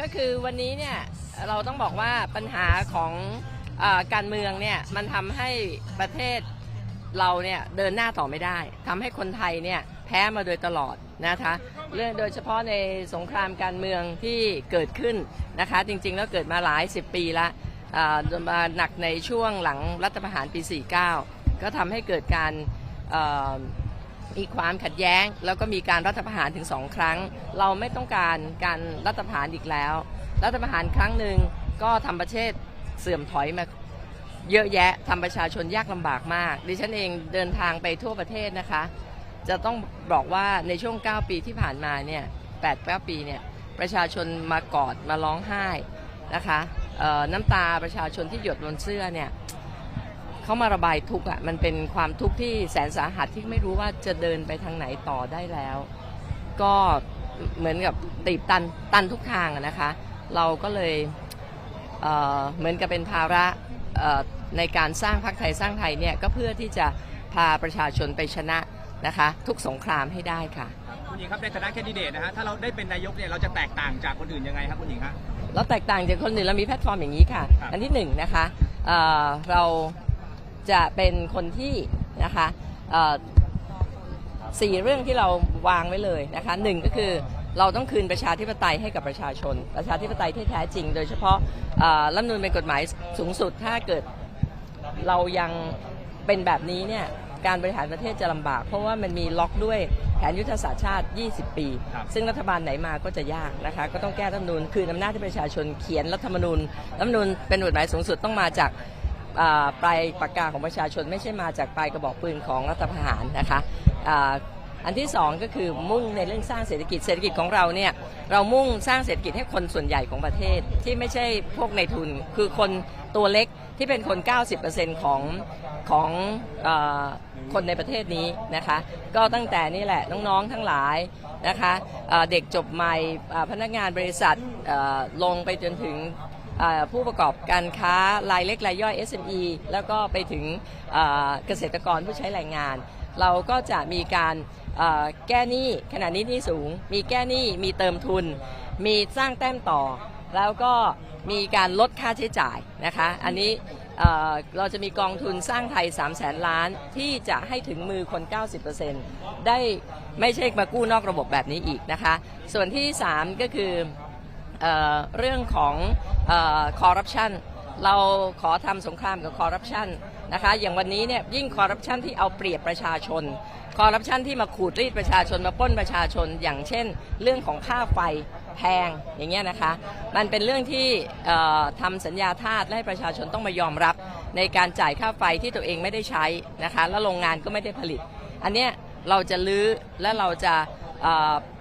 ก็คือวันนี้เนี่ยเราต้องบอกว่าปัญหาของอการเมืองเนี่ยมันทำให้ประเทศเราเนี่ยเดินหน้าต่อไม่ได้ทำให้คนไทยเนี่ยแพ้มาโดยตลอดนะคะเรื่องโดยเฉพาะในสงครามการเมืองที่เกิดขึ้นนะคะ จริงๆ แล้วเกิดมาหลายสิบปีละมาหนักในช่วงหลังรัฐประหารปี 49 ก็ทำให้เกิดการ มีความขัดแย้ง แล้วก็มีการรัฐประหารถึงสองครั้ง เราไม่ต้องการการรัฐประหารอีกแล้ว รัฐประหารครั้งหนึ่งก็ทำประเทศเสื่อมถอยมาเยอะแยะทำประชาชนยากลำบากมาก ดิฉันเองเดินทางไปทั่วประเทศนะคะ จะต้องบอกว่าในช่วง 9 ปีที่ผ่านมาเนี่ย8 9ปีเนี่ยประชาชนมากอดมาร้องไห้นะคะน้ำตาประชาชนที่หยดบนเสื้อเนี่ย เขามาระบายทุกข์อะมันเป็นความทุกข์ที่แสนสาหัสที่ไม่รู้ว่าจะเดินไปทางไหนต่อได้แล้ว ก็เหมือนกับตีบตันตันทุกทางอะนะคะ เราก็เลยเอ่อเหมือนกับเป็นภาระเอ่อในการสร้างพรรคไทยสร้างไทยเนี่ยก็เพื่อที่จะพาประชาชนไปชนะนะคะ ทุกสงครามให้ได้ค่ะคุณหญิงครับในฐานะแคนดิเดตนะฮะถ้าเราได้เป็นนายกเนี่ยเราจะแตกต่างจากคนอื่นยังไงครับคุณหญิงฮะเราแตกต่างจากคนอื่นเรามีแพลตฟอร์มอย่างนี้ค่ะครับอันที่หนึ่งนะคะเอ่อเรา จะเป็นคนที่นะคะสี่เรื่องที่เราวางไว้เลยนะคะหนึ่งก็คือเราต้องคืนประชาธิปไตยให้กับประชาชน ประชาธิปไตยที่แท้จริง โดยเฉพาะรัฐมนูลเป็นกฎหมายสูงสุดถ้าเกิดเรายังเป็นแบบนี้เนี่ยการบริหารประเทศจะลำบาก เพราะว่ามันมีล็อกด้วยแผนยุทธศาสตร์ชาติ 20 ปี ซึ่งรัฐบาลไหนมาก็จะยากนะคะ ก็ต้องแก้รัฐมนูญคืนอำนาจให้ประชาชนเขียนรัฐธรรมนูญรัฐมนูญเป็นกฎหมายสูงสุดต้องมาจาก ปลายปากกาของประชาชนไม่ใช่มาจากปลายกระบอกปืนของรัฐประหารนะคะอันที่สองก็คือมุ่งในเรื่องสร้างเศรษฐกิจเศรษฐกิจของเราเนี่ยเรามุ่งสร้างเศรษฐกิจให้คนส่วนใหญ่ของประเทศ ที่ไม่ใช่พวกในทุนคือคนตัวเล็กที่เป็นคน 90%ของของอคนในประเทศนี้นะคะก็ตั้งแต่นี่แหละน้องๆทั้งหลายนะคะเด็กจบใหม่พนักงานบริษัทลงไปจนถึง ผู้ประกอบการค้ารายเล็กรายย่อย SME แล้วก็ไปถึงเกษตรกรผู้ใช้แรงงาน เราก็จะมีการแก้หนี้ขณะนี้หนี้สูง มีแก้หนี้มีเติมทุน มีสร้างแต้มต่อ แล้วก็มีการลดค่าใช้จ่ายนะคะอันนี้เอ่อเราจะมีกองทุนสร้างไทย 3 0 0แสนล้านที่จะให้ถึงมือคน 90%ได้ไม่ใช่มากู้นอกระบบแบบนี้อีกนะคะ ส่วนที่ 3 ก็คือ เเรื่องของคอร์รัปชันเราขอทำสงครามกับคอร์รัปชันนะคะอย่างวันนี้เนี่ยยิ่งคอร์รัปชันที่เอาเปรียบประชาชน คอร์รัปชันที่มาขูดรีดประชาชนมาป้นประชาชน อย่างเช่น เรื่องของค่าไฟแพงอย่างเงี้ยนะคะ มันเป็นเรื่องที่เอ่อทำสัญญาทาสและให้ประชาชนต้องมายอมรับ ในการจ่ายค่าไฟที่ตัวเองไม่ได้ใช้นะคะ แล้วโรงงานก็ไม่ได้ผลิต อันเนี้ยเราจะลื้อและเราจะ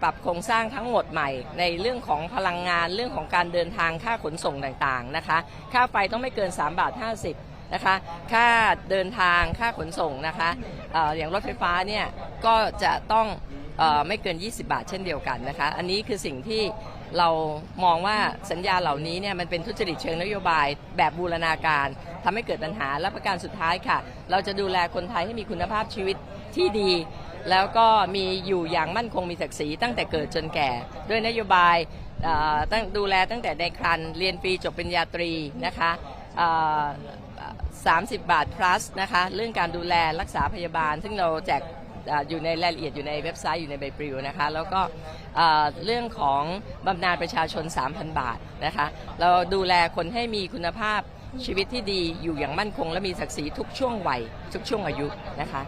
ปรับโครงสร้างทั้งหมดใหม่ ในเรื่องของพลังงานเรื่องของการเดินทางค่าขนส่งต่างๆนะคะ ค่าไฟต้องไม่เกิน 3 บาท 50นะคะค่าเดินทางค่าขนส่งนะคะออย่างรถไฟฟ้าเนี่ยก็จะต้องออไม่เกิน 20 บาทเช่นเดียวกันนะคะ อันนี้คือสิ่งที่เรามองว่าสัญญาเหล่านี้เนี่ยมันเป็นทุจริตเชิงนโยบายแบบบูรณาการทำให้เกิดปัญหาและประการสุดท้ายค่ะ เราจะดูแลคนไทยให้มีคุณภาพชีวิตที่ดี แล้วก็มีอยู่อย่างมั่นคงมีศักดิ์ศรีตั้งแต่เกิดจนแก่ ด้วยนโยบายตั้งดูแลตั้งแต่ในครันเรียนฟรีจบปริญญาตรีนะคะ30 บาท plus นะคะเรื่องการดูแลรักษาพยาบาล ซึ่งเราแจกออยู่ในรายละเอียดอยู่ในเว็บไซต์อยู่ในใบปลิวนะคะแล้วก็เอ่อเรื่องของบำนาญประชาชน 3,000 บาทนะคะเราดูแลคนให้มีคุณภาพชีวิตที่ดีอยู่อย่างมั่นคง และมีศักดิ์ศรีทุกช่วงวัยทุกช่วงอายุนะคะ